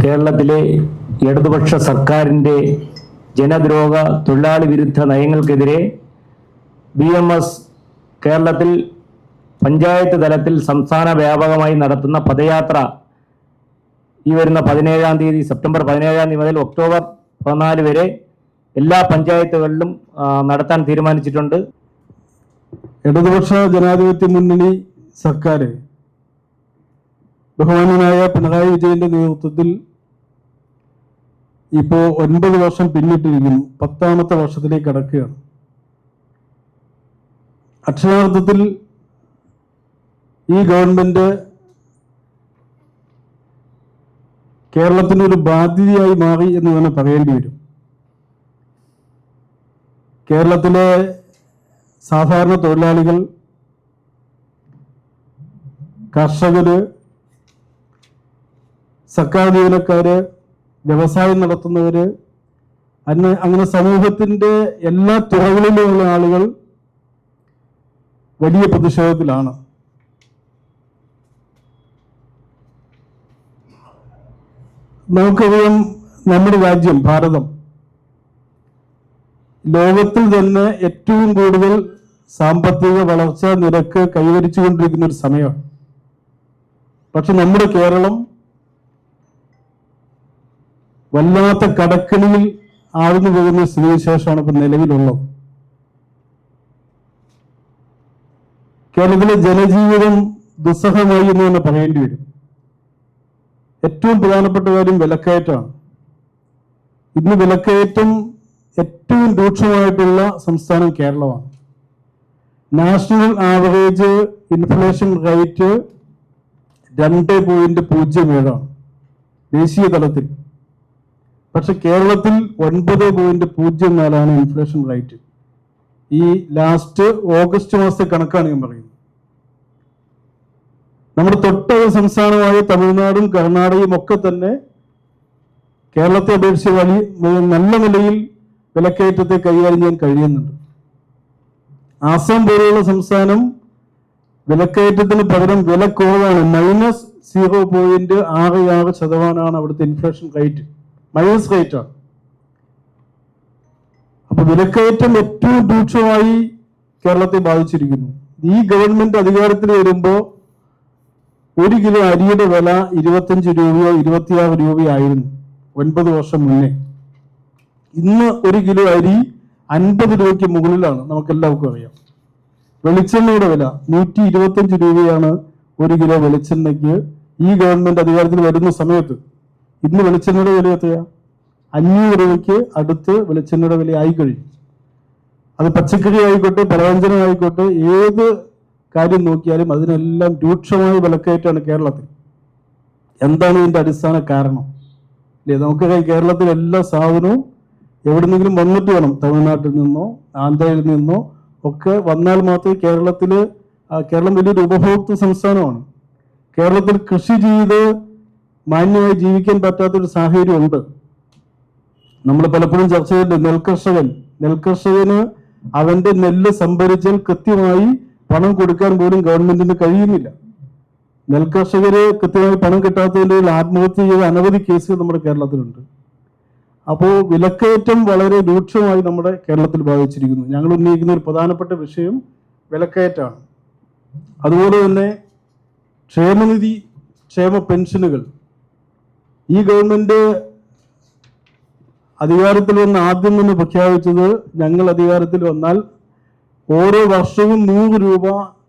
കേരളത്തിലെ ഇടതുപക്ഷ സർക്കാരിന്റെ ജനദ്രോഹ തൊഴിലാളി വിരുദ്ധ നയങ്ങൾക്കെതിരെ ബി എം എസ് കേരളത്തിൽ പഞ്ചായത്ത് തലത്തിൽ സംസ്ഥാന വ്യാപകമായി നടത്തുന്ന പദയാത്ര ഈ വരുന്ന പതിനേഴാം തീയതി സെപ്റ്റംബർ പതിനേഴാം തീയതി മുതൽ ഒക്ടോബർ പതിനാല് വരെ എല്ലാ പഞ്ചായത്തുകളിലും നടത്താൻ തീരുമാനിച്ചിട്ടുണ്ട്. ഇടതുപക്ഷ ജനാധിപത്യ മുന്നണി സർക്കാർ ബഹുമാന്യനായ പിണറായി വിജയന്റെ നേതൃത്വത്തിൽ ഇപ്പോ ഒൻപത് വർഷം പിന്നിട്ടിരിക്കുന്നു. പത്താമത്തെ വർഷത്തിലേക്ക് കടക്കുകയാണ്. അക്ഷരാർത്ഥത്തിൽ ഈ ഗവൺമെന്റ് കേരളത്തിനൊരു ബാധ്യതയായി മാറി എന്ന് തന്നെ പറയേണ്ടി വരും. കേരളത്തിലെ സാധാരണ തൊഴിലാളികൾ കർഷകര് സർക്കാർ ജീവനക്കാര് വ്യവസായം നടത്തുന്നവര് അന്ന് അങ്ങനെ സമൂഹത്തിന്റെ എല്ലാ തുറകളിലുമുള്ള ആളുകൾ വലിയ പ്രതിഷേധത്തിലാണ്. നമുക്കറിയാം നമ്മുടെ രാജ്യം ഭാരതം ലോകത്തിൽ തന്നെ ഏറ്റവും കൂടുതൽ സാമ്പത്തിക വളർച്ചാ നിരക്ക് കൈവരിച്ചുകൊണ്ടിരിക്കുന്ന ഒരു സമയമാണ്. പക്ഷെ നമ്മുടെ കേരളം വല്ലാത്ത കടക്കണിയിൽ ആഴ്ന്നു പോകുന്ന സ്ഥിതിവിശേഷമാണ് ഇപ്പൊ നിലവിലുള്ളത്. കേരളത്തിലെ ജനജീവിതം ദുസ്സഹമായി എന്ന് തന്നെ പറയേണ്ടി വരും. ഏറ്റവും പ്രധാനപ്പെട്ട കാര്യം വിലക്കയറ്റമാണ്. ഇന്ന് വിലക്കയറ്റം ഏറ്റവും രൂക്ഷമായിട്ടുള്ള സംസ്ഥാനം കേരളമാണ്. നാഷണൽ ആവറേജ് ഇൻഫ്ലേഷൻ റേറ്റ് രണ്ട് പോയിന്റ് പൂജ്യം ഏഴാണ്. ദേശീയ തലത്തിൽ. പക്ഷെ കേരളത്തിൽ ഒൻപത് പോയിന്റ് പൂജ്യം നാലാണ് ഇൻഫ്ലേഷൻ റേറ്റ് ഈ ലാസ്റ്റ് ഓഗസ്റ്റ് മാസത്തെ കണക്കാണ് ഞാൻ പറയുന്നത്. നമ്മുടെ തൊട്ട സംസ്ഥാനമായ തമിഴ്നാടും കർണാടകയും ഒക്കെ തന്നെ കേരളത്തെ അപേക്ഷിച്ച് വലിയ നല്ല നിലയിൽ വിലക്കയറ്റത്തെ കൈകാര്യം ചെയ്യാൻ കഴിയുന്നുണ്ട്. ആസാം പോലെയുള്ള സംസ്ഥാനം വിലക്കയറ്റത്തിന് പകരം വില കുറവാണ്. മൈനസ് സീറോ പോയിന്റ് ആറ് ആറ് ശതമാനമാണ് അവിടുത്തെ ഇൻഫ്ലേഷൻ റേറ്റ് ആണ്. അപ്പൊ വിലക്കയറ്റം ഏറ്റവും രൂക്ഷമായി കേരളത്തെ ബാധിച്ചിരിക്കുന്നു. ഈ ഗവൺമെന്റ് അധികാരത്തിൽ വരുമ്പോൾ ഒരു കിലോ അരിയുടെ വില ഇരുപത്തഞ്ച് രൂപയോ ഇരുപത്തിയാറ് രൂപയോ ആയിരുന്നു ഒൻപത് വർഷം മുന്നേ. ഇന്ന് ഒരു കിലോ അരി അൻപത് രൂപയ്ക്ക് മുകളിലാണ്. നമുക്ക് എല്ലാവർക്കും അറിയാം. വെളിച്ചെണ്ണയുടെ വില നൂറ്റി ഇരുപത്തഞ്ച് രൂപയാണ് ഒരു കിലോ വെളിച്ചെണ്ണയ്ക്ക് ഈ ഗവൺമെന്റ് അധികാരത്തിൽ വരുന്ന സമയത്ത്. ഇന്ന് വെളിച്ചെണ്ണയുടെ വില എത്രയാ? അഞ്ഞൂറ് രൂപയ്ക്ക് അടുത്ത് വെളിച്ചെണ്ണയുടെ വില ആയി കഴിഞ്ഞു. അത് പച്ചക്കറി ആയിക്കോട്ടെ പലവ്യഞ്ജനം ആയിക്കോട്ടെ ഏത് കാര്യം നോക്കിയാലും അതിനെല്ലാം രൂക്ഷമായ വിലക്കയറ്റാണ് കേരളത്തിൽ. എന്താണ് ഇതിന്റെ അടിസ്ഥാന കാരണം? അല്ലേ നമുക്ക് കേരളത്തിൽ എല്ലാ സാധനവും എവിടെന്നെങ്കിലും വന്നിട്ട് വേണം. തമിഴ്നാട്ടിൽ നിന്നോ ആന്ധ്രയിൽ നിന്നോ ഒക്കെ വന്നാൽ മാത്രമേ കേരളത്തിൽ കേരളം വലിയൊരു ഉപഭോക്തൃ സംസ്ഥാനമാണ്. കേരളത്തിൽ കൃഷി ചെയ്ത് മാന്യമായി ജീവിക്കാൻ പറ്റാത്തൊരു സാഹചര്യമുണ്ട്. നമ്മൾ പലപ്പോഴും ചർച്ച ചെയ്തിട്ടുണ്ട് നെൽകർഷകൻ. നെൽകർഷകന് അവന്റെ നെല്ല് സംഭരിച്ചാൽ കൃത്യമായി പണം കൊടുക്കാൻ പോലും ഗവൺമെന്റിന് കഴിയുന്നില്ല. നെൽകർഷകര് കൃത്യമായി പണം കിട്ടാത്തതിന്റെ പേരിൽ ആത്മഹത്യ ചെയ്ത അനവധി കേസുകൾ നമ്മുടെ കേരളത്തിലുണ്ട്. അപ്പോൾ വിലക്കയറ്റം വളരെ രൂക്ഷമായി നമ്മുടെ കേരളത്തിൽ ബാധിച്ചിരിക്കുന്നു. ഞങ്ങൾ ഉന്നയിക്കുന്ന ഒരു പ്രധാനപ്പെട്ട വിഷയം വിലക്കയറ്റമാണ് അതുപോലെ തന്നെ ക്ഷേമനിധി ക്ഷേമ പെൻഷനുകൾ. ഈ ഗവൺമെന്റ് അധികാരത്തിൽ വന്ന് ആദ്യം തന്നെ പ്രഖ്യാപിച്ചത് ഞങ്ങൾ അധികാരത്തിൽ വന്നാൽ ഓരോ വർഷവും നൂറ് രൂപ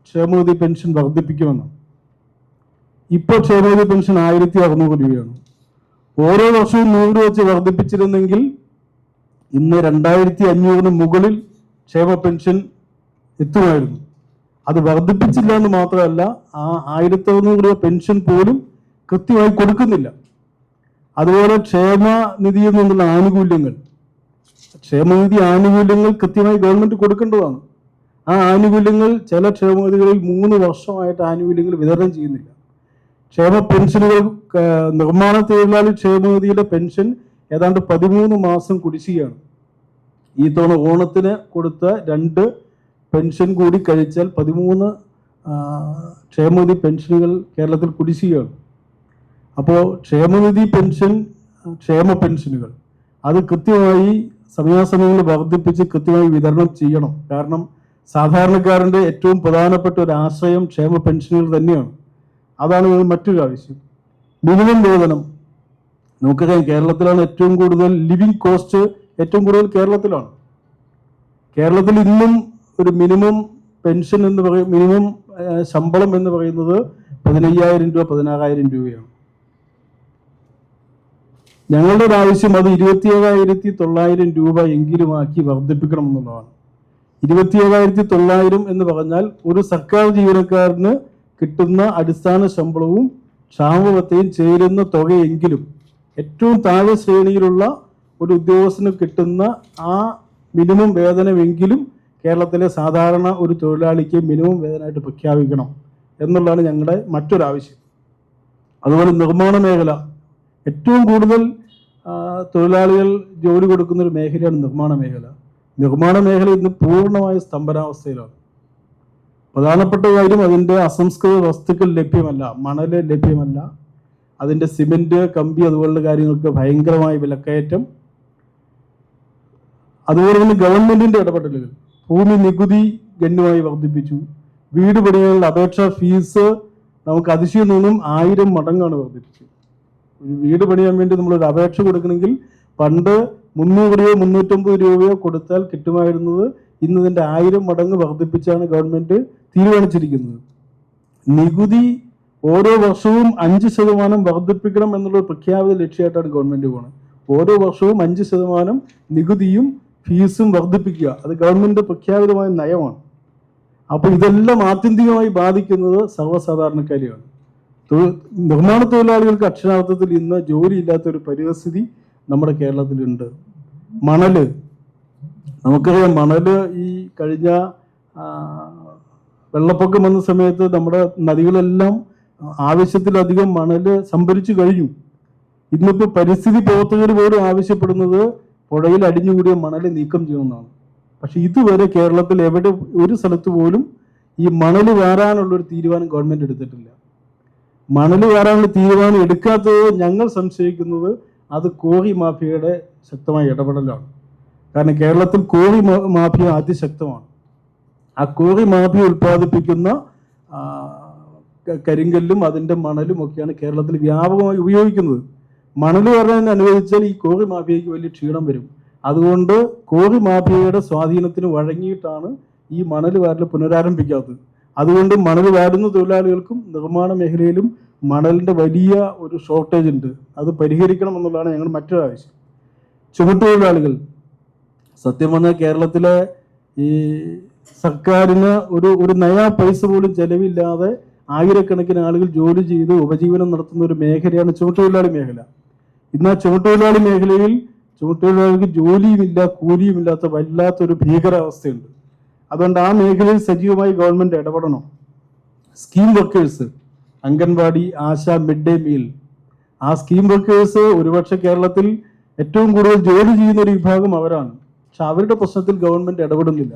ക്ഷേമനിധി പെൻഷൻ വർദ്ധിപ്പിക്കുമെന്ന്. ഇപ്പോൾ ക്ഷേമനിധി പെൻഷൻ ആയിരത്തി അറുന്നൂറ് രൂപയാണ്. ഓരോ വർഷവും നൂറ് വെച്ച് വർദ്ധിപ്പിച്ചിരുന്നെങ്കിൽ ഇന്ന് രണ്ടായിരത്തി അഞ്ഞൂറിന് മുകളിൽ ക്ഷേമ പെൻഷൻ എത്തുമായിരുന്നു. അത് വർദ്ധിപ്പിച്ചില്ല എന്ന് മാത്രമല്ല ആ ആയിരത്തി അറുന്നൂറ് രൂപ പെൻഷൻ പോലും കൃത്യമായി കൊടുക്കുന്നില്ല. അതുപോലെ ക്ഷേമനിധിയിൽ നിന്നുള്ള ആനുകൂല്യങ്ങൾ. ക്ഷേമനിധി ആനുകൂല്യങ്ങൾ കൃത്യമായി ഗവൺമെന്റ് കൊടുക്കേണ്ടതാണ്. ആ ആനുകൂല്യങ്ങൾ ചില ക്ഷേമനിധികളിൽ മൂന്ന് വർഷമായിട്ട് ആനുകൂല്യങ്ങൾ വിതരണം ചെയ്യുന്നില്ല. ക്ഷേമ പെൻഷനുകൾ നിർമ്മാണ തൊഴിലാളി ക്ഷേമനിധിയുടെ പെൻഷൻ ഏതാണ്ട് പതിമൂന്ന് മാസം കുടിശ്ശികയാണ്. ഈ തവണ ഓണത്തിന് കൊടുത്ത രണ്ട് പെൻഷൻ കൂടി കഴിച്ചാൽ പതിമൂന്ന് ക്ഷേമനിധി പെൻഷനുകൾ കേരളത്തിൽ കുടിശ്ശികയാണ്. അപ്പോൾ ക്ഷേമനിധി പെൻഷൻ ക്ഷേമ പെൻഷനുകൾ. അത് കൃത്യമായി സമയാസമയങ്ങളിൽ വർദ്ധിപ്പിച്ച് കൃത്യമായി വിതരണം ചെയ്യണം. കാരണം സാധാരണക്കാരന്റെ ഏറ്റവും പ്രധാനപ്പെട്ട ഒരു ആശ്രയം ക്ഷേമ പെൻഷനുകൾ തന്നെയാണ്. അതാണ് ഞങ്ങൾ മറ്റൊരു ആവശ്യം. മിനിമം വേതനം. നമുക്കറിയാം കേരളത്തിലാണ് ഏറ്റവും കൂടുതൽ ലിവിങ് കോസ്റ്റ് ഏറ്റവും കൂടുതൽ കേരളത്തിലാണ്. കേരളത്തിൽ ഇന്നും ഒരു മിനിമം പെൻഷൻ എന്ന് പറയും മിനിമം ശമ്പളം എന്ന് പറയുന്നത് പതിനയ്യായിരം രൂപ പതിനാറായിരം രൂപയാണ്. ഞങ്ങളുടെ ഒരു ആവശ്യം അത് ഇരുപത്തി ഏഴായിരത്തി തൊള്ളായിരം രൂപ എങ്കിലും ആക്കി വർദ്ധിപ്പിക്കണം എന്നുള്ളതാണ്. ഇരുപത്തി ഏഴായിരത്തി തൊള്ളായിരം എന്ന് പറഞ്ഞാൽ ഒരു സർക്കാർ ജീവനക്കാരന് കിട്ടുന്ന അടിസ്ഥാന ശമ്പളവും ക്ഷാമത്തെയും ചേരുന്ന തുകയെങ്കിലും ഏറ്റവും താഴെ ശ്രേണിയിലുള്ള ഒരു ഉദ്യോഗസ്ഥന് കിട്ടുന്ന ആ മിനിമം വേതനമെങ്കിലും കേരളത്തിലെ സാധാരണ ഒരു തൊഴിലാളിക്ക് മിനിമം വേതനമായിട്ട് പ്രഖ്യാപിക്കണം എന്നുള്ളതാണ് ഞങ്ങളുടെ മറ്റൊരാവശ്യം. അതുപോലെ നിർമ്മാണ മേഖല. ഏറ്റവും കൂടുതൽ തൊഴിലാളികൾ ജോലി കൊടുക്കുന്ന ഒരു മേഖലയാണ് നിർമ്മാണ മേഖല. നിർമ്മാണ മേഖല ഇന്ന് പൂർണമായ സ്തംഭനാവസ്ഥയിലാണ്. പ്രധാനപ്പെട്ട കാര്യം അതിന്റെ അസംസ്കൃത വസ്തുക്കൾ ലഭ്യമല്ല മണൽ ലഭ്യമല്ല. അതിന്റെ സിമെന്റ് കമ്പി അതുപോലുള്ള കാര്യങ്ങൾക്ക് ഭയങ്കരമായ വിലക്കയറ്റം. അതുപോലെ തന്നെ ഗവൺമെന്റിന്റെ ഇടപെടലുകൾ. ഭൂമി നികുതി ഗണ്യമായി വർദ്ധിപ്പിച്ചു. വീട് പണികളുടെ അപേക്ഷാ ഫീസ് നമുക്ക് അതിശയം നിന്നും ആയിരം മടങ്ങാണ് വർദ്ധിപ്പിച്ചത്. വീട് പണിയാൻ വേണ്ടി നമ്മൾ ഒരു അപേക്ഷ കൊടുക്കണമെങ്കിൽ പണ്ട് മുന്നൂറ് രൂപയോ മുന്നൂറ്റമ്പത് രൂപയോ കൊടുത്താൽ കിട്ടുമായിരുന്നത് ഇന്ന് ഇതിന്റെ ആയിരം മടങ്ങ് വർദ്ധിപ്പിച്ചാണ് ഗവൺമെന്റ് തീരുമാനിച്ചിരിക്കുന്നത്. നികുതി ഓരോ വർഷവും അഞ്ച് ശതമാനം വർദ്ധിപ്പിക്കണം എന്നുള്ള പ്രഖ്യാപിത ലക്ഷ്യമായിട്ടാണ് ഗവൺമെന്റ് പോകുന്നത് ഓരോ വർഷവും അഞ്ച് ശതമാനം നികുതിയും ഫീസും വർദ്ധിപ്പിക്കുക അത് ഗവൺമെന്റ് പ്രഖ്യാപിതമായ നയമാണ്. അപ്പോൾ ഇതെല്ലാം ആത്യന്തികമായി ബാധിക്കുന്നത് സർവസാധാരണക്കാരെയാണ്. നിർമ്മാണ തൊഴിലാളികൾക്ക് അക്ഷരാർത്ഥത്തിൽ ഇന്ന് ജോലിയില്ലാത്ത ഒരു പരിസ്ഥിതി നമ്മുടെ കേരളത്തിലുണ്ട്. മണൽ. നമുക്കറിയാം മണൽ ഈ കഴിഞ്ഞ വെള്ളപ്പൊക്കം വന്ന സമയത്ത് നമ്മുടെ നദികളെല്ലാം ആവശ്യത്തിലധികം മണൽ സംഭരിച്ചു കഴിഞ്ഞു. ഇന്നിപ്പോൾ പരിസ്ഥിതി പ്രവർത്തകർ പോലും ആവശ്യപ്പെടുന്നത് പുഴയിൽ അടിഞ്ഞുകൂടിയ മണൽ നീക്കം ചെയ്യുന്നതാണ്. പക്ഷെ ഇതുവരെ കേരളത്തിൽ എവിടെ ഒരു സ്ഥലത്ത് പോലും ഈ മണൽ വാരാനുള്ള ഒരു തീരുമാനം ഗവൺമെന്റ് എടുത്തിട്ടില്ല. മണൽ കയറാനുള്ള തീരുമാനം എടുക്കാത്തത് ഞങ്ങൾ സംശയിക്കുന്നത് അത് കോറി മാഫിയയുടെ ശക്തമായ ഇടപെടലാണ്. കാരണം കേരളത്തിൽ കോറി മാഫിയ അതിശക്തമാണ്. ആ കോറി മാഫിയ ഉൽപ്പാദിപ്പിക്കുന്ന കരിങ്കല്ലും അതിന്റെ മണലും ഒക്കെയാണ് കേരളത്തിൽ വ്യാപകമായി ഉപയോഗിക്കുന്നത്. മണൽ കയറാൻ അനുവദിച്ചാൽ ഈ കോറി മാഫിയയ്ക്ക് വലിയ ക്ഷീണം വരും. അതുകൊണ്ട് കോറി മാഫിയയുടെ സ്വാധീനത്തിന് വഴങ്ങിയിട്ടാണ് ഈ മണൽ വാരൽ പുനരാരംഭിക്കാത്തത്. അതുകൊണ്ട് മണൽ വാരുന്ന തൊഴിലാളികൾക്കും നിർമ്മാണ മേഖലയിലും മണലിന്റെ വലിയ ഒരു ഷോർട്ടേജ് ഉണ്ട്. അത് പരിഹരിക്കണം എന്നുള്ളതാണ് ഞങ്ങൾ മറ്റൊരു ആവശ്യം. ചുമട്ടുതൊഴിലാളികൾ സത്യം പറഞ്ഞാൽ കേരളത്തിലെ ഈ സർക്കാരിന് ഒരു ഒരു നയാ പൈസ പോലും ചെലവില്ലാതെ ആയിരക്കണക്കിന് ആളുകൾ ജോലി ചെയ്ത് ഉപജീവനം നടത്തുന്ന ഒരു മേഖലയാണ് ചുമട്ടുതൊഴിലാളി മേഖല. ഇന്ന് ആ ചുമട്ടുതൊഴിലാളി മേഖലയിൽ ചുമട്ടുതൊഴിലാളികൾക്ക് ജോലിയുമില്ല കൂലിയുമില്ലാത്ത വല്ലാത്തൊരു ഭീകരാവസ്ഥയുണ്ട്. അതുകൊണ്ട് ആ മേഖലയിൽ സജീവമായി ഗവൺമെന്റ് ഇടപെടണം. Scheme workers anganwadi ASHA mid day meal ആ സ്കീം വർക്കേഴ്സ് ഒരുപക്ഷെ കേരളത്തിൽ ഏറ്റവും കൂടുതൽ ജോലി ചെയ്യുന്ന ഒരു വിഭാഗം അവരാണ്. പക്ഷെ അവരുടെ പ്രശ്നത്തിൽ ഗവൺമെന്റ് ഇടപെടുന്നില്ല.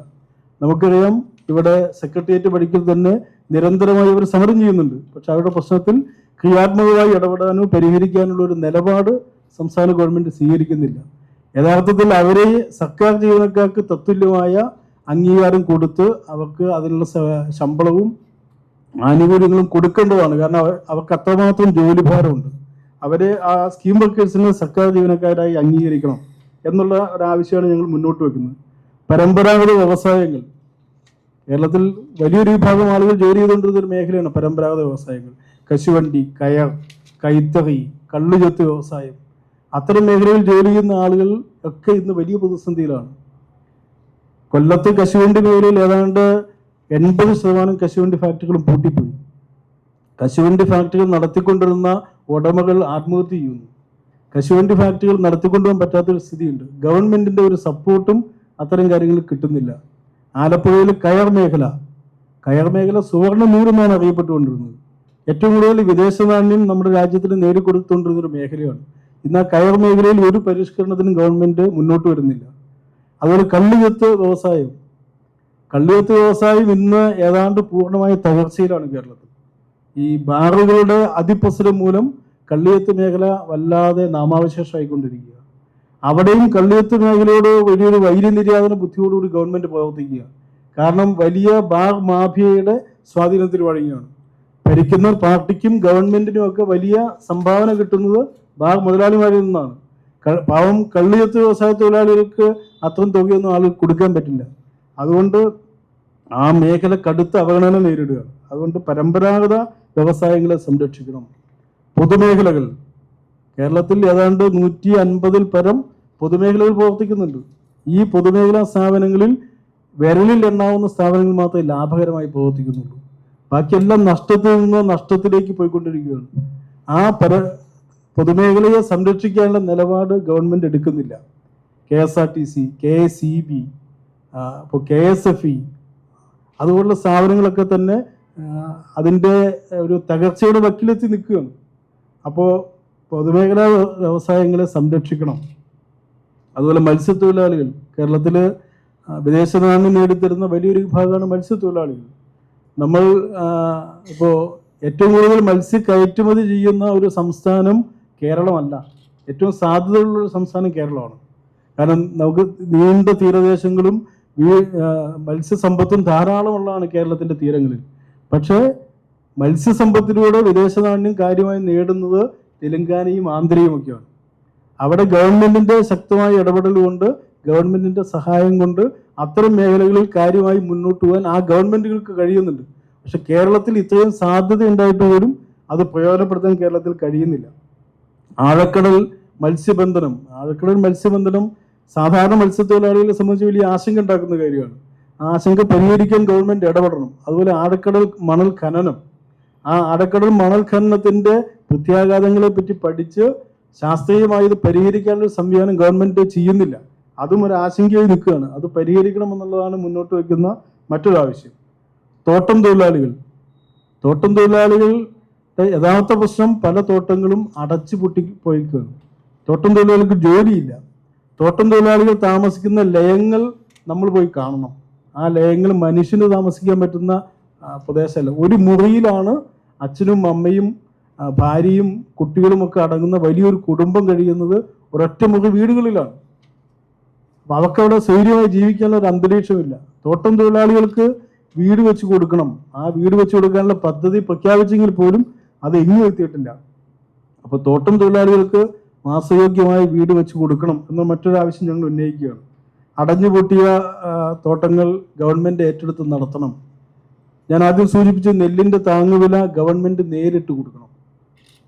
നമുക്കറിയാം ഇവിടെ സെക്രട്ടേറിയറ്റ് പഠിക്കൽ തന്നെ നിരന്തരമായി അവർ സമരം ചെയ്യുന്നുണ്ട്. പക്ഷെ അവരുടെ പ്രശ്നത്തിൽ ക്രിയാത്മകമായി ഇടപെടാനോ പരിഹരിക്കാനുള്ള ഒരു നിലപാട് സംസ്ഥാന ഗവൺമെന്റ് സ്വീകരിക്കുന്നില്ല. യഥാർത്ഥത്തിൽ അവരെ സർക്കാർ ജീവനക്കാർക്ക് തത്തുല്യമായ അംഗീകാരം കൊടുത്ത് അവർക്ക് അതിനുള്ള ശമ്പളവും ആനുകൂല്യങ്ങളും കൊടുക്കേണ്ടതാണ്. കാരണം അവ- അവർക്ക് അത്രമാത്രം ജോലിഭാരമുണ്ട്. അവരെ ആ സ്കീം വർക്കേഴ്സിനെ സർക്കാർ ജീവനക്കാരായി അംഗീകരിക്കണം എന്നുള്ള ഒരാവശ്യമാണ് ഞങ്ങൾ മുന്നോട്ട് വെക്കുന്നത്. പരമ്പരാഗത വ്യവസായങ്ങൾ. കേരളത്തിൽ വലിയൊരു വിഭാഗം ആളുകൾ ജോലി ചെയ്തുകൊണ്ടിരുന്ന ഒരു മേഖലയാണ് പരമ്പരാഗത വ്യവസായങ്ങൾ. കശുവണ്ടി കയർ കൈത്തറി കള്ളുചൊത്ത് വ്യവസായം. അത്തരം മേഖലയിൽ ജോലി ചെയ്യുന്ന ആളുകൾ ഒക്കെ ഇന്ന് വലിയ പ്രതിസന്ധിയിലാണ്. കൊല്ലത്ത് കശുവണ്ടി മേഖലയിൽ ഏതാണ്ട് എൺപത് ശതമാനം കശുവണ്ടി ഫാക്ടറികളും പൂട്ടിപ്പോയി. കശുവണ്ടി ഫാക്ടറികൾ നടത്തിക്കൊണ്ടിരുന്ന ഉടമകൾ ആത്മഹത്യ ചെയ്യുന്നു. കശുവണ്ടി ഫാക്ടറികൾ നടത്തിക്കൊണ്ടുപോകാൻ പറ്റാത്തൊരു സ്ഥിതിയുണ്ട്. ഗവൺമെന്റിന്റെ ഒരു സപ്പോർട്ടും അത്തരം കാര്യങ്ങൾ കിട്ടുന്നില്ല. ആലപ്പുഴയിൽ കയർ മേഖല. കയർ മേഖല സുവർണ നൂറെന്നാണ് അറിയപ്പെട്ടുകൊണ്ടിരുന്നത്. ഏറ്റവും കൂടുതൽ വിദേശ നാണ്യം നമ്മുടെ രാജ്യത്തിന് നേടിക്കൊടുത്തുകൊണ്ടിരുന്ന ഒരു മേഖലയാണ്. ഇന്ന് കയർ മേഖലയിൽ ഒരു പരിഷ്കരണത്തിനും ഗവൺമെന്റ് മുന്നോട്ട് വരുന്നില്ല. അതുപോലെ കള്ളിയത്ത് വ്യവസായം. കള്ളിയത്ത് വ്യവസായം ഇന്ന് ഏതാണ്ട് പൂർണമായ തകർച്ചയിലാണ് കേരളത്തിൽ. ഈ ബാറുകളുടെ അതിപ്രസരം മൂലം കള്ളിയത്ത് മേഖല വല്ലാതെ നാമാവശേഷമായിക്കൊണ്ടിരിക്കുക. അവിടെയും കള്ളിയത്ത് മേഖലയോട് വലിയൊരു വൈര്യനിര്യാതന ബുദ്ധിയോടുകൂടി ഗവൺമെന്റ് പ്രവർത്തിക്കുക. കാരണം വലിയ ബാർ മാഫിയയുടെ സ്വാധീനത്തിൽ വഴങ്ങിയാണ്. ഭരിക്കുന്ന പാർട്ടിക്കും ഗവൺമെന്റിനും ഒക്കെ വലിയ സംഭാവന കിട്ടുന്നത് ബാർ മുതലാളിമാരിൽ നിന്നാണ്. പാവം കള്ളിയത്ത് വ്യവസായ തൊഴിലാളികൾക്ക് അത്രയും തുകയൊന്നും ആൾ കൊടുക്കാൻ പറ്റില്ല. അതുകൊണ്ട് ആ മേഖല കടുത്ത അവഗണന നേരിടുക. അതുകൊണ്ട് പരമ്പരാഗത വ്യവസായങ്ങളെ സംരക്ഷിക്കണം. പൊതുമേഖലകൾ. കേരളത്തിൽ ഏതാണ്ട് നൂറ്റി അൻപതിൽ പരം പൊതുമേഖലകൾ പ്രവർത്തിക്കുന്നുണ്ട്. ഈ പൊതുമേഖലാ സ്ഥാപനങ്ങളിൽ വിരലിൽ എണ്ണാവുന്ന സ്ഥാപനങ്ങൾ മാത്രമേ ലാഭകരമായി പ്രവർത്തിക്കുന്നുള്ളൂ. ബാക്കിയെല്ലാം നഷ്ടത്തിൽ നിന്ന് നഷ്ടത്തിലേക്ക് പോയിക്കൊണ്ടിരിക്കുകയാണ്. ആ പര പൊതുമേഖലയെ സംരക്ഷിക്കാനുള്ള നിലപാട് ഗവൺമെന്റ് എടുക്കുന്നില്ല. K S R T C K S E B ഇപ്പോൾ കെ എസ് എഫ് ഇ അതുപോലുള്ള സ്ഥാപനങ്ങളൊക്കെ തന്നെ അതിന്റെ ഒരു തകർച്ചയുടെ വക്കിലെത്തി നിൽക്കുകയാണ്. അപ്പോൾ പൊതുമേഖലാ വ്യ- വ്യവസായങ്ങളെ സംരക്ഷിക്കണം. അതുപോലെ മത്സ്യത്തൊഴിലാളികൾ കേരളത്തിൽ വിദേശ നാണ്യം നേടിത്തരുന്ന വലിയൊരു വിഭാഗമാണ് മത്സ്യത്തൊഴിലാളികൾ. നമ്മൾ ഇപ്പോൾ ഏറ്റവും കൂടുതൽ മത്സ്യ കയറ്റുമതി ചെയ്യുന്ന ഒരു സംസ്ഥാനം കേരളമല്ല. ഏറ്റവും സാധ്യതയുള്ള സംസ്ഥാനം കേരളമാണ്. കാരണം നമുക്ക് നീണ്ട തീരദേശങ്ങളും മത്സ്യസമ്പത്തും ധാരാളമുള്ളതാണ് കേരളത്തിന്റെ തീരങ്ങളിൽ. പക്ഷേ മത്സ്യസമ്പത്തിലൂടെ വിദേശ നാണ്യം കാര്യമായി നേടുന്നത് തെലങ്കാനയും ആന്ധ്രയും ഒക്കെയാണ്. അവിടെ ഗവൺമെന്റിന്റെ ശക്തമായ ഇടപെടൽ കൊണ്ട് ഗവൺമെന്റിന്റെ സഹായം കൊണ്ട് അത്തരം മേഖലകളിൽ കാര്യമായി മുന്നോട്ട് പോകാൻ ആ ഗവൺമെന്റുകൾക്ക് കഴിയുന്നുണ്ട്. പക്ഷെ കേരളത്തിൽ ഇത്രയും സാധ്യത ഉണ്ടായിട്ട് പോലും അത് പ്രയോജനപ്പെടുത്താൻ കേരളത്തിൽ കഴിയുന്നില്ല. ആഴക്കടൽ മത്സ്യബന്ധനം. ആഴക്കടൽ മത്സ്യബന്ധനം സാധാരണ മത്സ്യത്തൊഴിലാളികളെ സംബന്ധിച്ച് വലിയ ആശങ്ക ഉണ്ടാക്കുന്ന കാര്യമാണ്. ആശങ്ക പരിഹരിക്കാൻ ഗവൺമെന്റ് ഇടപെടണം. അതുപോലെ ആഴക്കടൽ മണൽ ഖനനം. ആ ആഴക്കടൽ മണൽ ഖനനത്തിന്റെ പ്രത്യാഘാതങ്ങളെ പറ്റി പഠിച്ച് ശാസ്ത്രീയമായി ഇത് പരിഹരിക്കാനുള്ള സംവിധാനം ഗവൺമെന്റ് ചെയ്യുന്നില്ല. അതും ഒരു ആശങ്കയായി നിൽക്കുകയാണ്. അത് പരിഹരിക്കണം എന്നുള്ളതാണ് മുന്നോട്ട് വയ്ക്കുന്ന മറ്റൊരു ആവശ്യം തോട്ടം തൊഴിലാളികൾ. തോട്ടം തൊഴിലാളികളുടെ യഥാർത്ഥ പ്രശ്നം പല തോട്ടങ്ങളും അടച്ചു പൊട്ടി പോയിക്കുകയാണ് തോട്ടം തൊഴിലാളികൾക്ക് ജോലിയില്ല. തോട്ടം തൊഴിലാളികൾ താമസിക്കുന്ന ലയങ്ങൾ നമ്മൾ പോയി കാണണം. ആ ലയങ്ങൾ മനുഷ്യന് താമസിക്കാൻ പറ്റുന്ന പ്രദേശമല്ല. ഒരു മുറിയിലാണ് അച്ഛനും അമ്മയും ഭാര്യയും കുട്ടികളുമൊക്കെ അടങ്ങുന്ന വലിയൊരു കുടുംബം കഴിയുന്നത് ഒരൊറ്റ മുറി വീടുകളിലാണ്. അപ്പൊ അവർക്ക് അവിടെ സ്വൈര്യമായി ജീവിക്കാനുള്ള ഒരു അന്തരീക്ഷമില്ല. തോട്ടം തൊഴിലാളികൾക്ക് വീട് വെച്ച് കൊടുക്കണം. ആ വീട് വെച്ച് കൊടുക്കാനുള്ള പദ്ധതി പ്രഖ്യാപിച്ചെങ്കിൽ പോലും അത് എങ്ങും എത്തിയിട്ടില്ല അപ്പോൾ തോട്ടം തൊഴിലാളികൾക്ക് വാസയോഗ്യമായ വീട് വെച്ച് കൊടുക്കണം എന്ന മറ്റൊരു ആവശ്യം ഞങ്ങൾ ഉന്നയിക്കുകയാണ്. അടഞ്ഞുപൂട്ടിയ പൊട്ടിയ തോട്ടങ്ങൾ ഗവൺമെന്റ് ഏറ്റെടുത്ത് നടത്തണം. ഞാൻ ആദ്യം സൂചിപ്പിച്ച നെല്ലിന്റെ താങ്ങുവില ഗവൺമെന്റ് നേരിട്ട് കൊടുക്കണം.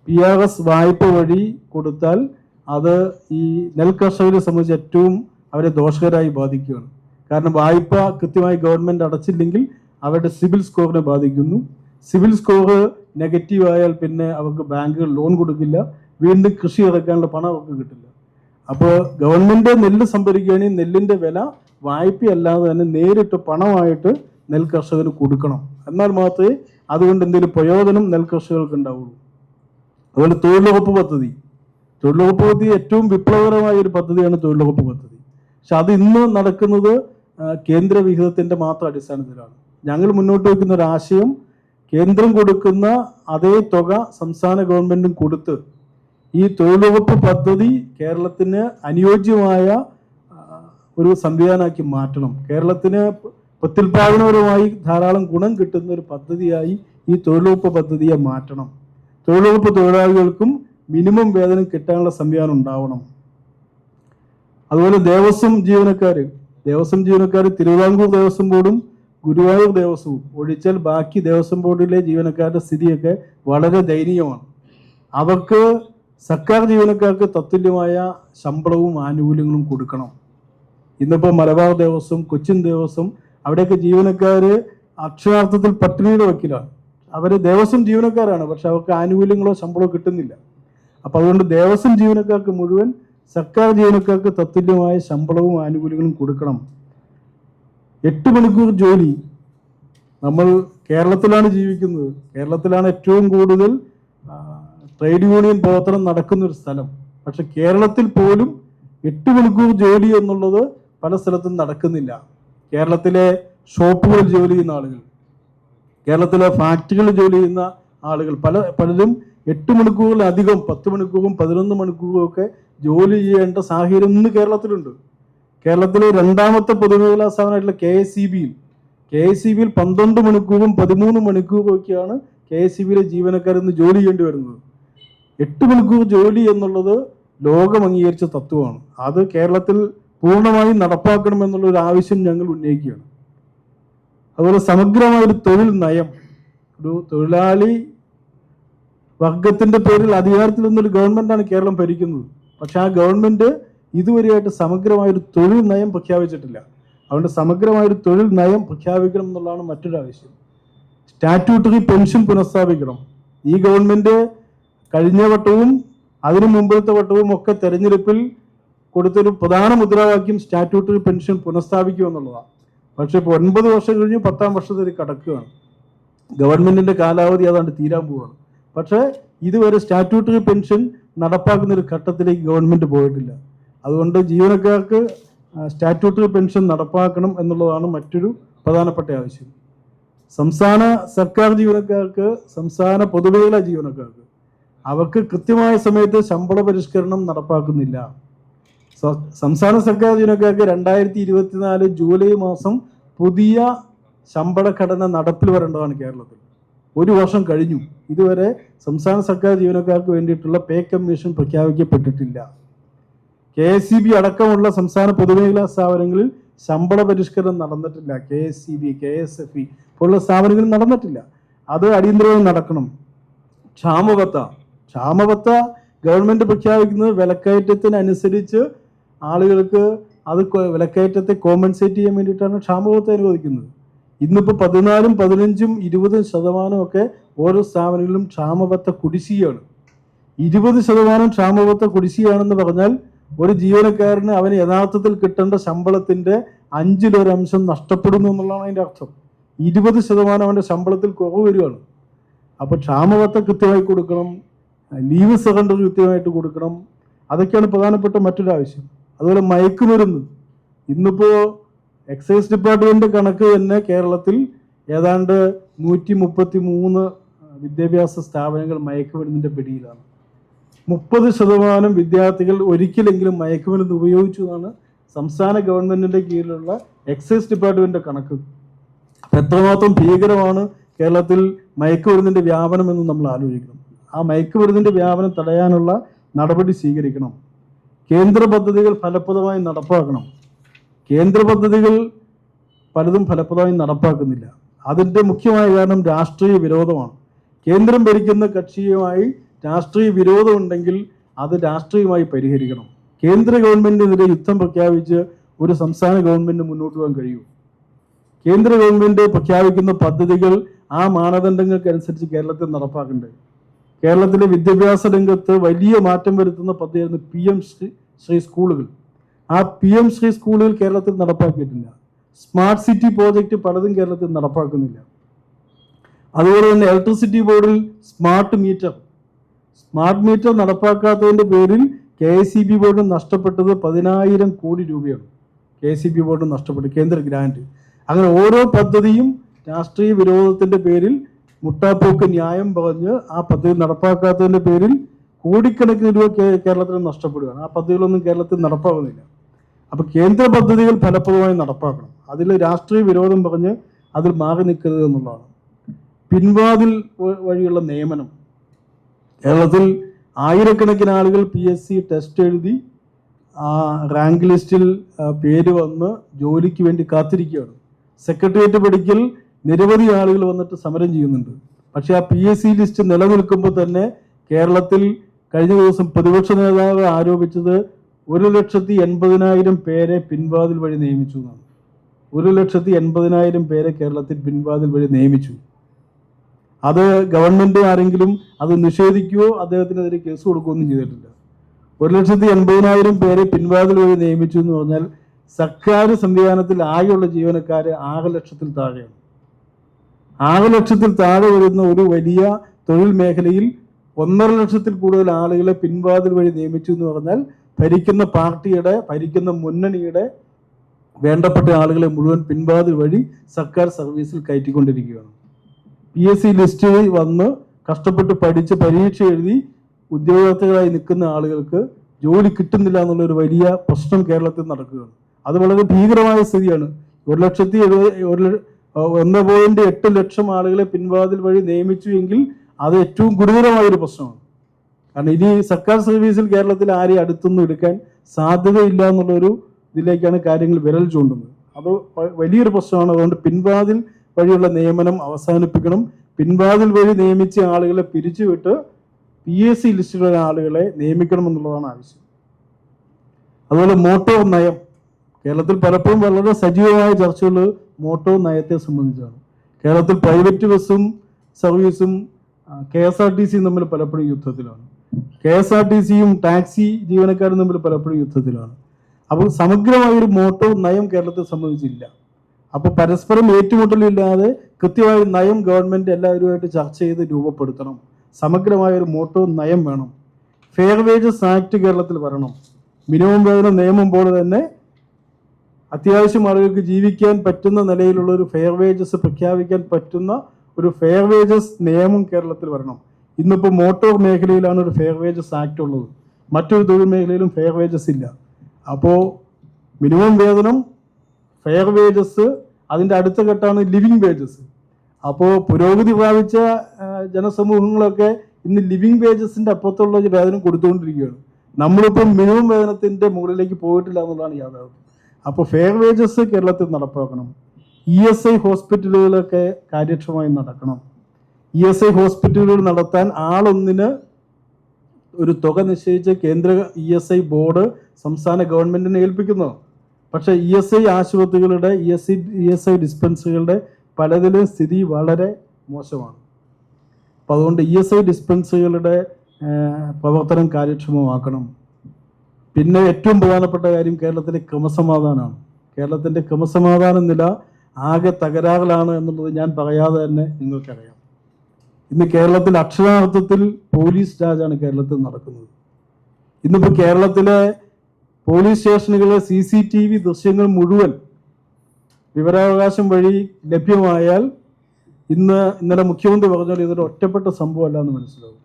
പി ആർ എസ് വായ്പ വഴി കൊടുത്താൽ അത് ഈ നെൽ കർഷകരെ സംബന്ധിച്ച് ഏറ്റവും അവരെ ദോഷകരമായി ബാധിക്കുകയാണ്. കാരണം വായ്പ കൃത്യമായി ഗവൺമെന്റ് അടച്ചില്ലെങ്കിൽ അവരുടെ സിവിൽ സ്കോറിനെ ബാധിക്കുന്നു. സിവിൽ സ്കോർ നെഗറ്റീവ് ആയാൽ പിന്നെ അവർക്ക് ബാങ്കുകൾ ലോൺ കൊടുക്കില്ല. വീണ്ടും കൃഷി ഇറക്കാനുള്ള പണം അവർക്ക് കിട്ടില്ല. അപ്പോൾ ഗവൺമെന്റ് നെല്ല് സംഭരിക്കുകയാണെങ്കിൽ നെല്ലിന്റെ വില വായ്പയല്ലാതെ തന്നെ നേരിട്ട് പണമായിട്ട് നെൽ കർഷകന് കൊടുക്കണം. എന്നാൽ മാത്രമേ അതുകൊണ്ട് എന്തെങ്കിലും പ്രയോജനം നെൽ കർഷകർക്ക് ഉണ്ടാവുള്ളൂ. അതുപോലെ തൊഴിലുറപ്പ് പദ്ധതി. തൊഴിലുറപ്പ് പദ്ധതി ഏറ്റവും വിപ്ലവകരമായ ഒരു പദ്ധതിയാണ് തൊഴിലുറപ്പ് പദ്ധതി. പക്ഷെ അത് ഇന്ന് നടക്കുന്നത് കേന്ദ്ര വിഹിതത്തിന്റെ മാത്രം അടിസ്ഥാനത്തിലാണ്. ഞങ്ങൾ മുന്നോട്ട് വയ്ക്കുന്ന ഒരു ആശയം കേന്ദ്രം കൊടുക്കുന്ന അതേ തുക സംസ്ഥാന ഗവൺമെന്റും കൊടുത്ത് ഈ തൊഴിലുറപ്പ് പദ്ധതി കേരളത്തിന് അനുയോജ്യമായ ഒരു സംവിധാനമാക്കി മാറ്റണം. കേരളത്തിന് പ്രത്യുൽപാദനപരമായി ധാരാളം ഗുണം കിട്ടുന്ന ഒരു പദ്ധതിയായി ഈ തൊഴിലുറപ്പ് പദ്ധതിയെ മാറ്റണം. തൊഴിലുറപ്പ് തൊഴിലാളികൾക്കും മിനിമം വേതനം കിട്ടാനുള്ള സംവിധാനം ഉണ്ടാവണം. അതുപോലെ ദേവസ്വം ജീവനക്കാർ ദേവസ്വം ജീവനക്കാർ തിരുവിതാംകൂർ ദേവസ്വം ബോർഡും ഗുരുവായൂർ ദേവസ്വവും ഒഴിച്ചാൽ ബാക്കി ദേവസ്വം ബോർഡിലെ ജീവനക്കാരുടെ സ്ഥിതിയൊക്കെ വളരെ ദയനീയമാണ്. അവർക്ക് സർക്കാർ ജീവനക്കാർക്ക് തത്തുല്യമായ ശമ്പളവും ആനുകൂല്യങ്ങളും കൊടുക്കണം. ഇന്നിപ്പോൾ മലബാർ ദേവസ്വം കൊച്ചിൻ ദേവസ്വം അവിടെയൊക്കെ ജീവനക്കാർ അക്ഷരാർത്ഥത്തിൽ പട്ടിണിയുടെ വക്കിലാണ്. അവർ ദേവസ്വം ജീവനക്കാരാണ് പക്ഷെ അവർക്ക് ആനുകൂല്യങ്ങളോ ശമ്പളമോ കിട്ടുന്നില്ല. അപ്പോൾ അതുകൊണ്ട് ദേവസ്വം ജീവനക്കാർക്ക് മുഴുവൻ സർക്കാർ ജീവനക്കാർക്ക് തത്തുല്യമായ ശമ്പളവും ആനുകൂല്യങ്ങളും കൊടുക്കണം. എട്ട് മണിക്കൂർ ജോലി നമ്മൾ കേരളത്തിലാണ് ജീവിക്കുന്നത്. കേരളത്തിലാണ് ഏറ്റവും കൂടുതൽ ട്രേഡ് യൂണിയൻ പ്രവർത്തനം നടക്കുന്ന ഒരു സ്ഥലം. പക്ഷെ കേരളത്തിൽ പോലും എട്ട് മണിക്കൂർ ജോലി എന്നുള്ളത് പല സ്ഥലത്തും നടക്കുന്നില്ല. കേരളത്തിലെ ഷോപ്പുകളിൽ ജോലി ചെയ്യുന്ന ആളുകൾ കേരളത്തിലെ ഫാക്ടറികളിൽ ജോലി ചെയ്യുന്ന ആളുകൾ പല പലരും എട്ട് മണിക്കൂറിലധികം പത്ത് മണിക്കൂറും പതിനൊന്ന് മണിക്കൂറും ഒക്കെ ജോലി ചെയ്യേണ്ട സാഹചര്യം ഇന്ന് കേരളത്തിലുണ്ട്. കേരളത്തിലെ രണ്ടാമത്തെ പൊതുമേഖലാ സ്ഥാപനമായിട്ടുള്ള കെ എസ് സി ബിയിൽ കെ എസ് സി ബിയിൽ പന്ത്രണ്ട് മണിക്കൂറും പതിമൂന്ന് മണിക്കൂറും ഒക്കെയാണ് കെ എസ് സി ബിയിലെ ജീവനക്കാർ ഇന്ന് ജോലി ചെയ്യേണ്ടി വരുന്നത്. എട്ട് മണിക്കൂർ ജോലി എന്നുള്ളത് ലോകം അംഗീകരിച്ച തത്വമാണ്. അത് കേരളത്തിൽ പൂർണമായും നടപ്പാക്കണമെന്നുള്ള ഒരു ആവശ്യം ഞങ്ങൾ ഉന്നയിക്കുകയാണ്. അതുപോലെ സമഗ്രമായ ഒരു തൊഴിൽ നയം ഒരു തൊഴിലാളി വർഗത്തിന്റെ പേരിൽ അധികാരത്തിൽ നിന്നൊരു ഗവൺമെന്റാണ് കേരളം ഭരിക്കുന്നത്. പക്ഷെ ആ ഗവൺമെന്റ് ഇതുവരെയായിട്ട് സമഗ്രമായൊരു തൊഴിൽ നയം പ്രഖ്യാപിച്ചിട്ടില്ല. അതുകൊണ്ട് സമഗ്രമായൊരു തൊഴിൽ നയം പ്രഖ്യാപിക്കണം എന്നുള്ളതാണ് മറ്റൊരു ആവശ്യം. സ്റ്റാറ്റ്യൂട്ടറി പെൻഷൻ പുനഃസ്ഥാപിക്കണം. ഈ ഗവൺമെന്റ് കഴിഞ്ഞ വട്ടവും അതിനു മുമ്പത്തെ വട്ടവും ഒക്കെ തെരഞ്ഞെടുപ്പിൽ കൊടുത്തൊരു പ്രധാന മുദ്രാവാക്യം സ്റ്റാറ്റ്യൂട്ടറി പെൻഷൻ പുനഃസ്ഥാപിക്കുക എന്നുള്ളതാണ് പക്ഷെ ഇപ്പോൾ ഒൻപത് വർഷം കഴിഞ്ഞ് പത്താം വർഷത്തിൽ കടക്കുകയാണ്. ഗവൺമെന്റിന്റെ കാലാവധി അതാണ്ട് തീരാൻ പോവുകയാണ് പക്ഷേ ഇതുവരെ സ്റ്റാറ്റ്യൂട്ടറി പെൻഷൻ നടപ്പാക്കുന്ന ഒരു ഘട്ടത്തിലേക്ക് ഗവൺമെന്റ് പോയിട്ടില്ല. അതുകൊണ്ട് ജീവനക്കാർക്ക് സ്റ്റാറ്റ്യൂട്ടറി പെൻഷൻ നടപ്പാക്കണം എന്നുള്ളതാണ് മറ്റൊരു പ്രധാനപ്പെട്ട ആവശ്യം. സംസ്ഥാന സർക്കാർ ജീവനക്കാർക്ക് സംസ്ഥാന പൊതുമേഖലാ ജീവനക്കാർക്ക് അവർക്ക് കൃത്യമായ സമയത്ത് ശമ്പള പരിഷ്കരണം നടപ്പാക്കുന്നില്ല. സംസ്ഥാന സർക്കാർ ജീവനക്കാർക്ക് രണ്ടായിരത്തി ഇരുപത്തിനാല് ജൂലൈ മാസം പുതിയ ശമ്പള ഘടന നടപ്പിൽ വരേണ്ടതാണ് കേരളത്തിൽ. ഒരു വർഷം കഴിഞ്ഞു. ഇതുവരെ സംസ്ഥാന സർക്കാർ ജീവനക്കാർക്ക് വേണ്ടിയിട്ടുള്ള പേ കമ്മീഷൻ പ്രഖ്യാപിക്കപ്പെട്ടിട്ടില്ല. കെ എസ് സി ബി അടക്കമുള്ള സംസ്ഥാന പൊതുമേഖലാ സ്ഥാപനങ്ങളിൽ ശമ്പള പരിഷ്കരണം നടന്നിട്ടില്ല. K S C B K S F E പോലുള്ള സ്ഥാപനങ്ങളിൽ നടന്നിട്ടില്ല. അത് അടിയന്തരമായി നടക്കണം. ക്ഷാമബത്ത. ക്ഷാമബത്ത ഗവൺമെന്റ് പ്രഖ്യാപിക്കുന്നത് വിലക്കയറ്റത്തിനനുസരിച്ച് ആളുകൾക്ക് അത് വിലക്കയറ്റത്തെ കോമ്പൻസേറ്റ് ചെയ്യാൻ വേണ്ടിയിട്ടാണ് ക്ഷാമബത്ത അനുവദിക്കുന്നത്. ഇന്നിപ്പോൾ പതിനാലും പതിനഞ്ചും ഇരുപതും ശതമാനവും ഒക്കെ ഓരോ സ്ഥാപനങ്ങളിലും ക്ഷാമബത്ത കുടിശ്ശികയാണ്. ഇരുപത് ശതമാനം ക്ഷാമബത്ത കുടിശ്ശികയാണെന്ന് പറഞ്ഞാൽ ഒരു ജീവനക്കാരന് അവന് യഥാർത്ഥത്തിൽ കിട്ടേണ്ട ശമ്പളത്തിന്റെ അഞ്ചിലൊരംശം നഷ്ടപ്പെടുന്നു എന്നുള്ളതാണ് അതിന്റെ അർത്ഥം. ഇരുപത് ശതമാനം അവന്റെ ശമ്പളത്തിൽ കുറവ് വരികയാണ്. അപ്പോൾ ക്ഷാമബത്ത കൃത്യമായി കൊടുക്കണം ലീവ് സറണ്ടർ കൃത്യമായിട്ട് കൊടുക്കണം അതൊക്കെയാണ് പ്രധാനപ്പെട്ട മറ്റൊരു ആവശ്യം. അതുപോലെ മയക്കുമരുന്ന്. ഇന്നിപ്പോ എക്സൈസ് ഡിപ്പാർട്ട്മെന്റ് കണക്ക് തന്നെ കേരളത്തിൽ ഏതാണ്ട് നൂറ്റി മുപ്പത്തി മൂന്ന് വിദ്യാഭ്യാസ സ്ഥാപനങ്ങൾ മയക്കുമരുന്നിന്റെ പിടിയിലാണ്. മുപ്പത് ശതമാനം വിദ്യാർത്ഥികൾ ഒരിക്കലെങ്കിലും മയക്കുമരുന്ന് ഉപയോഗിച്ചു എന്നാണ് സംസ്ഥാന ഗവൺമെന്റിന്റെ കീഴിലുള്ള എക്സൈസ് ഡിപ്പാർട്ട്മെന്റിന്റെ കണക്ക്. എത്രമാത്രം ഭീകരമാണ് കേരളത്തിൽ മയക്കുമരുന്നിന്റെ വ്യാപനം എന്ന് നമ്മൾ ആലോചിക്കണം. ആ മയക്കുമരുന്നിന്റെ വ്യാപനം തടയാനുള്ള നടപടി സ്വീകരിക്കണം. കേന്ദ്ര പദ്ധതികൾ ഫലപ്രദമായി നടപ്പാക്കണം. കേന്ദ്ര പദ്ധതികൾ പലതും ഫലപ്രദമായി നടപ്പാക്കുന്നില്ല. അതിന്റെ മുഖ്യമായ കാരണം രാഷ്ട്രീയ വിരോധമാണ്. കേന്ദ്രം ഭരിക്കുന്ന കക്ഷിയുമായി രാഷ്ട്രീയ വിരോധം ഉണ്ടെങ്കിൽ അത് രാഷ്ട്രീയമായി പരിഹരിക്കണം. കേന്ദ്ര ഗവൺമെന്റിനെതിരെ യുദ്ധം പ്രഖ്യാപിച്ച് ഒരു സംസ്ഥാന ഗവൺമെന്റിന് മുന്നോട്ട് പോകാൻ കഴിയൂ. കേന്ദ്ര ഗവൺമെന്റ് പ്രഖ്യാപിക്കുന്ന പദ്ധതികൾ ആ മാനദണ്ഡങ്ങൾക്കനുസരിച്ച് കേരളത്തിൽ നടപ്പാക്കേണ്ടത് കേരളത്തിലെ വിദ്യാഭ്യാസ രംഗത്ത് വലിയ മാറ്റം വരുത്തുന്ന പദ്ധതിയായിരുന്നു പി എം ശ്രീ ശ്രീ സ്കൂളുകൾ. ആ പി എം ശ്രീ സ്കൂളുകൾ കേരളത്തിൽ നടപ്പാക്കിയിട്ടില്ല. സ്മാർട്ട് സിറ്റി പ്രോജക്റ്റ് പലതും കേരളത്തിൽ നടപ്പാക്കുന്നില്ല. അതുപോലെ തന്നെ ഇലക്ട്രിസിറ്റി ബോർഡിൽ സ്മാർട്ട് മീറ്റർ സ്മാർട്ട് മീറ്റർ നടപ്പാക്കാത്തതിന്റെ പേരിൽ കെ സി ബി ബോർഡ് നഷ്ടപ്പെട്ടത് പതിനായിരം കോടി രൂപയാണ്. കെ സി ബി ബോർഡ് നഷ്ടപ്പെട്ടു കേന്ദ്ര ഗ്രാന്റ്. അങ്ങനെ ഓരോ പദ്ധതിയും രാഷ്ട്രീയ വിരോധത്തിന്റെ പേരിൽ മുട്ടാപ്പോക്ക് ന്യായം പറഞ്ഞ് ആ പദ്ധതി നടപ്പാക്കാത്തതിന്റെ പേരിൽ കോടിക്കണക്കിന് രൂപ കേരളത്തിന് നഷ്ടപ്പെടുകയാണ്. ആ പദ്ധതികളൊന്നും കേരളത്തിൽ നടപ്പാകുന്നില്ല. അപ്പോൾ കേന്ദ്ര പദ്ധതികൾ ഫലപ്രദമായി നടപ്പാക്കണം. അതിൽ രാഷ്ട്രീയ വിരോധം പറഞ്ഞ് അതിൽ മാറി നിൽക്കരുത് എന്നുള്ളതാണ്. പിൻവാതിൽ വഴിയുള്ള നിയമനം. കേരളത്തിൽ ആയിരക്കണക്കിന് ആളുകൾ പി എസ് സി ടെസ്റ്റ് എഴുതി ആ റാങ്ക് ലിസ്റ്റിൽ പേര് വന്ന് ജോലിക്ക് വേണ്ടി കാത്തിരിക്കുകയാണ്. സെക്രട്ടേറിയറ്റ് പഠിക്കൽ നിരവധി ആളുകൾ വന്നിട്ട് സമരം ചെയ്യുന്നുണ്ട്. പക്ഷേ ആ പി എസ് സി ലിസ്റ്റ് നിലനിൽക്കുമ്പോൾ തന്നെ കേരളത്തിൽ കഴിഞ്ഞ ദിവസം പ്രതിപക്ഷ നേതാവ് ആരോപിച്ചത് ഒരു ലക്ഷത്തി എൺപതിനായിരം പേരെ പിൻവാതിൽ വഴി നിയമിച്ചു എന്നാണ്. ഒരു ലക്ഷത്തി എൺപതിനായിരം പേരെ കേരളത്തിൽ പിൻവാതിൽ വഴി നിയമിച്ചു. അത് ഗവൺമെന്റ് ആരെങ്കിലും അത് നിഷേധിക്കുകയോ അദ്ദേഹത്തിനെതിരെ കേസ് കൊടുക്കുകയോ ഒന്നും ചെയ്തിട്ടില്ല. ഒരു ലക്ഷത്തി എൺപതിനായിരം പേരെ പിൻവാതിൽ വഴി നിയമിച്ചു എന്ന് പറഞ്ഞാൽ സർക്കാർ സംവിധാനത്തിൽ ആകെയുള്ള ജീവനക്കാര് ആറ് ലക്ഷത്തിൽ താഴെയാണ്. ആറ് ലക്ഷത്തിൽ താഴെ വരുന്ന ഒരു വലിയ തൊഴിൽ മേഖലയിൽ ഒന്നര ലക്ഷത്തിൽ കൂടുതൽ ആളുകളെ പിൻവാതിൽ വഴി നിയമിച്ചു എന്ന് പറഞ്ഞാൽ ഭരിക്കുന്ന പാർട്ടിയുടെ ഭരിക്കുന്ന മുന്നണിയുടെ വേണ്ടപ്പെട്ട ആളുകളെ മുഴുവൻ പിൻവാതിൽ വഴി സർക്കാർ സർവീസിൽ കയറ്റിക്കൊണ്ടിരിക്കുകയാണ്. പി എസ് സി ലിസ്റ്റിൽ വന്ന് കഷ്ടപ്പെട്ട് പഠിച്ച് പരീക്ഷ എഴുതി ഉദ്യോഗാർത്ഥികളായി നിൽക്കുന്ന ആളുകൾക്ക് ജോലി കിട്ടുന്നില്ല എന്നുള്ള ഒരു വലിയ പ്രശ്നം കേരളത്തിൽ നടക്കുകയാണ്. അത് വളരെ ഭീകരമായ സ്ഥിതിയാണ്. ഒരു ലക്ഷത്തി എഴുപത് ഒരു ഒന്ന് പോയിന്റ് എട്ട് ലക്ഷം ആളുകളെ പിൻവാതിൽ വഴി നിയമിച്ചു എങ്കിൽ അത് ഏറ്റവും ഗുരുതരമായ ഒരു പ്രശ്നമാണ്. കാരണം ഇനി സർക്കാർ സർവീസിൽ കേരളത്തിൽ ആരെയും അടുത്തൊന്നും എടുക്കാൻ സാധ്യതയില്ല എന്നുള്ളൊരു ഇതിലേക്കാണ് കാര്യങ്ങൾ വിരൽ ചൂണ്ടുന്നത്. അത് വലിയൊരു പ്രശ്നമാണ്. അതുകൊണ്ട് പിൻവാതിൽ വഴിയുള്ള നിയമനം അവസാനിപ്പിക്കണം. പിൻവാതിൽ വഴി നിയമിച്ച ആളുകളെ പിരിച്ചുവിട്ട് പി എസ് സി ലിസ്റ്റിലുള്ള ആളുകളെ നിയമിക്കണം എന്നുള്ളതാണ് ആവശ്യം. അതുപോലെ മോട്ടോർ നയം. കേരളത്തിൽ പലപ്പോഴും വളരെ സജീവമായ ചർച്ചകൾ മോട്ടോർ നയത്തെ സംബന്ധിച്ചാണ്. കേരളത്തിൽ പ്രൈവറ്റ് ബസ്സും സർവീസും കെ എസ് ആർ ടി സിയും തമ്മിൽ പലപ്പോഴും യുദ്ധത്തിലാണ്. കെ എസ് ആർ ടി സിയും ടാക്സി ജീവനക്കാരും തമ്മിൽ പലപ്പോഴും യുദ്ധത്തിലാണ്. അപ്പോൾ സമഗ്രമായ ഒരു മോട്ടോർ നയം കേരളത്തെ സംബന്ധിച്ചില്ല. അപ്പോൾ പരസ്പരം ഏറ്റുമുട്ടലില്ലാതെ കൃത്യമായ നയം ഗവൺമെന്റ് എല്ലാവരുമായിട്ട് ചർച്ച ചെയ്ത് രൂപപ്പെടുത്തണം. സമഗ്രമായ ഒരു മോട്ടോ നയം വേണം. ഫെയർ വേജസ് ആക്ട് കേരളത്തിൽ വരണം. മിനിമം വേതന നിയമം പോലെ തന്നെ അത്യാവശ്യം ആളുകൾക്ക് ജീവിക്കാൻ പറ്റുന്ന നിലയിലുള്ള ഒരു ഫെയർ വേജസ് പ്രഖ്യാപിക്കാൻ പറ്റുന്ന ഒരു ഫെയർ വേജസ് നിയമം കേരളത്തിൽ വരണം. ഇന്നിപ്പോൾ മോട്ടോർ മേഖലയിലാണ് ഒരു ഫെയർ വേജസ് ആക്ട് ഉള്ളത്. മറ്റൊരു തൊഴിൽ മേഖലയിലും ഫെയർ വേജസ് ഇല്ല. അപ്പോൾ മിനിമം വേതനം ഫെയർ വേജസ് അതിന്റെ അടുത്ത ഘട്ടമാണ് ലിവിങ് വേജസ് അപ്പോൾ പുരോഗതി പ്രാപിച്ച ജനസമൂഹങ്ങളൊക്കെ ഇന്ന് ലിവിങ് വേജസിന്റെ അപ്പുറത്തുള്ള ഒരു വേതനം കൊടുത്തുകൊണ്ടിരിക്കുകയാണ്. നമ്മളിപ്പം മിനിമം വേതനത്തിന്റെ മുകളിലേക്ക് പോയിട്ടില്ല എന്നുള്ളതാണ് യാഥാർത്ഥ്യം. അപ്പോൾ ഫെയർ വേജസ് കേരളത്തിൽ നടപ്പാക്കണം. ഇ എസ് ഐ ഹോസ്പിറ്റലുകളൊക്കെ കാര്യക്ഷമമായി നടക്കണം. ഇ എസ് ഐ ഹോസ്പിറ്റലുകൾ നടത്താൻ ആളൊന്നിന് ഒരു തുക നിശ്ചയിച്ച് കേന്ദ്ര ഇ എസ് ഐ ബോർഡ് സംസ്ഥാന ഗവൺമെന്റിനെ ഏൽപ്പിക്കുന്നു. പക്ഷേ ഇ എസ് ഐ ആശുപത്രികളുടെ E S E S I ഡിസ്പെൻസറികളുടെ പലതിലും സ്ഥിതി വളരെ മോശമാണ്. അപ്പം അതുകൊണ്ട് ഇ എസ് ഐ ഡിസ്പെൻസറികളുടെ പ്രവർത്തനം കാര്യക്ഷമമാക്കണം. പിന്നെ ഏറ്റവും പ്രധാനപ്പെട്ട കാര്യം കേരളത്തിലെ ക്രമസമാധാനമാണ്. കേരളത്തിന്റെ ക്രമസമാധാന നില ആകെ തകരാറിലാണ് എന്നുള്ളത് ഞാൻ പറയാതെ തന്നെ നിങ്ങൾക്കറിയാം. ഇന്ന് കേരളത്തിൽ അക്ഷരാർത്ഥത്തിൽ പോലീസ് രാജാണ് കേരളത്തിൽ നടക്കുന്നത്. ഇന്നിപ്പോൾ കേരളത്തിലെ പോലീസ് സ്റ്റേഷനുകളിലെ സി സി ടി വി ദൃശ്യങ്ങൾ മുഴുവൻ വിവരാവകാശം വഴി ലഭ്യമായാൽ ഇന്ന് ഇന്നലെ മുഖ്യമന്ത്രി പറഞ്ഞാൽ ഇതൊരു ഒറ്റപ്പെട്ട സംഭവമല്ല എന്ന് മനസ്സിലാവും.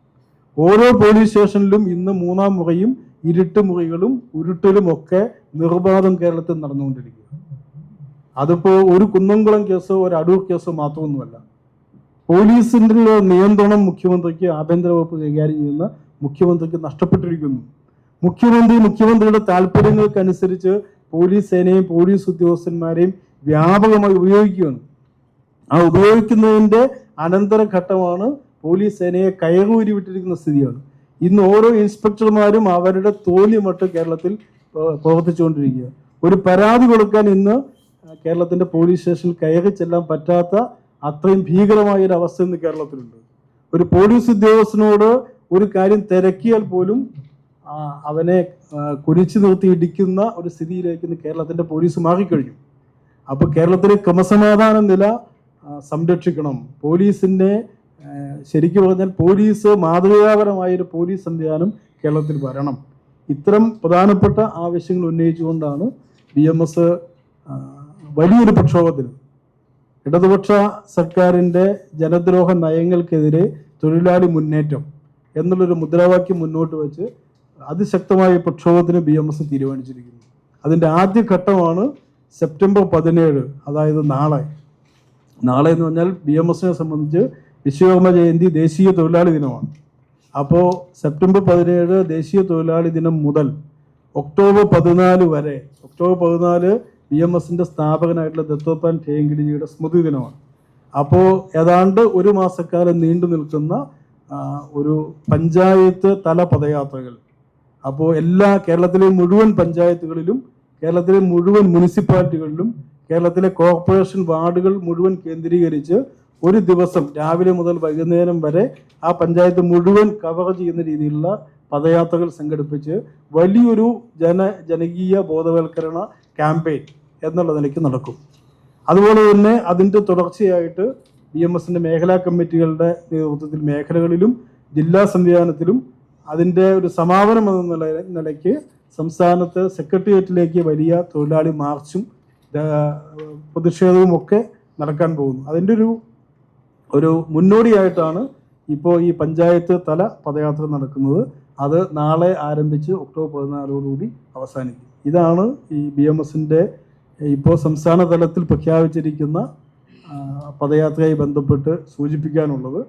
ഓരോ പോലീസ് സ്റ്റേഷനിലും ഇന്ന് മൂന്നാം മുറിയും ഇരുട്ട് മുറികളും ഉരുട്ടലും ഒക്കെ നിർബാധം കേരളത്തിൽ നടന്നുകൊണ്ടിരിക്കുക അതിപ്പോ ഒരു കുന്നംകുളം കേസോ ഒരു അടൂർ കേസോ മാത്രമൊന്നുമല്ല. പോലീസിന്റെ നിയന്ത്രണം മുഖ്യമന്ത്രിക്ക് ആഭ്യന്തര വകുപ്പ് കൈകാര്യം ചെയ്യുന്ന മുഖ്യമന്ത്രിക്ക് നഷ്ടപ്പെട്ടിരിക്കുന്നു. മുഖ്യമന്ത്രി മുഖ്യമന്ത്രിയുടെ താല്പര്യങ്ങൾക്കനുസരിച്ച് പോലീസ് സേനയും പോലീസ് ഉദ്യോഗസ്ഥന്മാരെയും വ്യാപകമായി ഉപയോഗിക്കുകയാണ്. ആ ഉപയോഗിക്കുന്നതിന്റെ അനന്തര ഘട്ടമാണ് പോലീസ് സേനയെ കയറൂരി വിട്ടിരിക്കുന്ന സ്ഥിതിയാണ്. ഇന്ന് ഓരോ ഇൻസ്പെക്ടർമാരും അവരുടെ തോല്യമട്ട് കേരളത്തിൽ പ്രവർത്തിച്ചുകൊണ്ടിരിക്കുക ഒരു പരാതി കൊടുക്കാൻ ഇന്ന് കേരളത്തിന്റെ പോലീസ് സ്റ്റേഷനിൽ കയറി ചെല്ലാൻ പറ്റാത്ത അത്രയും ഭീകരമായ ഒരു അവസ്ഥ ഇന്ന് കേരളത്തിലുണ്ട്. ഒരു പോലീസ് ഉദ്യോഗസ്ഥനോട് ഒരു കാര്യം തിരക്കിയാൽ പോലും അവനെ കുരിച്ചു നിർത്തി ഇടിക്കുന്ന ഒരു സ്ഥിതിയിലേക്ക് ഇന്ന് കേരളത്തിന്റെ പോലീസ് മാറിക്കഴിഞ്ഞു. അപ്പോൾ കേരളത്തിലെ ക്രമസമാധാന നില സംരക്ഷിക്കണം. പോലീസിന്റെ ആ, ശരിക്കും പറഞ്ഞാൽ പോലീസ് മാതൃകാപരമായ ഒരു പോലീസ് സംവിധാനം കേരളത്തിൽ വരണം. ഇത്തരം പ്രധാനപ്പെട്ട ആവശ്യങ്ങൾ ഉന്നയിച്ചുകൊണ്ടാണ് ബി എം എസ് വലിയൊരു പ്രക്ഷോഭത്തിന്. ഇടതുപക്ഷ സർക്കാരിന്റെ ജനദ്രോഹ നയങ്ങൾക്കെതിരെ തൊഴിലാളി മുന്നേറ്റം എന്നുള്ളൊരു മുദ്രാവാക്യം മുന്നോട്ട് വെച്ച് അതിശക്തമായ പ്രക്ഷോഭത്തിന് ബി എം എസ് തീരുമാനിച്ചിരിക്കുന്നു. അതിന്റെ ആദ്യ ഘട്ടമാണ് സെപ്റ്റംബർ പതിനേഴ് അതായത് നാളെ. നാളെ എന്ന് പറഞ്ഞാൽ ബി എം എസിനെ സംബന്ധിച്ച് വിശ്വകർമ്മ ജയന്തി ദേശീയ തൊഴിലാളി ദിനമാണ്. അപ്പോൾ സെപ്റ്റംബർ പതിനേഴ് ദേശീയ തൊഴിലാളി ദിനം മുതൽ ഒക്ടോബർ പതിനാല് വരെ ഒക്ടോബർ പതിനാല് ബി എം എസിന്റെ സ്ഥാപകനായിട്ടുള്ള ദത്തോപ്പാൻ ഠേങ്കിടിജിയുടെ സ്മൃതി ദിനമാണ്. അപ്പോൾ ഏതാണ്ട് ഒരു മാസക്കാലം നീണ്ടു നിൽക്കുന്ന ഒരു പഞ്ചായത്ത് തല പദയാത്രകൾ അപ്പോൾ എല്ലാ കേരളത്തിലെ മുഴുവൻ പഞ്ചായത്തുകളിലും കേരളത്തിലെ മുഴുവൻ മുനിസിപ്പാലിറ്റികളിലും കേരളത്തിലെ കോർപ്പറേഷൻ വാർഡുകൾ മുഴുവൻ കേന്ദ്രീകരിച്ച് ഒരു ദിവസം രാവിലെ മുതൽ വൈകുന്നേരം വരെ ആ പഞ്ചായത്ത് മുഴുവൻ കവർ ചെയ്യുന്ന രീതിയിലുള്ള പദയാത്രകൾ സംഘടിപ്പിച്ച് വലിയൊരു ജന ജനകീയ ബോധവൽക്കരണ ക്യാമ്പയിൻ എന്നുള്ള നിലയ്ക്ക് നടക്കും. അതുപോലെ തന്നെ അതിന്റെ തുടർച്ചയായിട്ട് ബി എം എസിന്റെ മേഖലാ കമ്മിറ്റികളുടെ നേതൃത്വത്തിൽ മേഖലകളിലും ജില്ലാ സംവിധാനത്തിലും അതിന്റെ ഒരു സമാപനം എന്ന നില നിലയ്ക്ക് സംസ്ഥാനത്ത് സെക്രട്ടേറിയറ്റിലേക്ക് വലിയ തൊഴിലാളി മാർച്ചും പ്രതിഷേധവും ഒക്കെ നടക്കാൻ പോകുന്നു. അതിന്റെ ഒരു ഒരു മുന്നോടിയായിട്ടാണ് ഇപ്പോൾ ഈ പഞ്ചായത്ത് തല പദയാത്ര നടക്കുന്നത്. അത് നാളെ ആരംഭിച്ച് ഒക്ടോബർ പതിനാലോടുകൂടി അവസാനിക്കും. ഇതാണ് ഈ ബി എം എസിന്റെ ഇപ്പോൾ സംസ്ഥാന തലത്തിൽ പ്രഖ്യാപിച്ചിരിക്കുന്ന പദയാത്രയായി ബന്ധപ്പെട്ട് സൂചിപ്പിക്കാനുള്ളത്.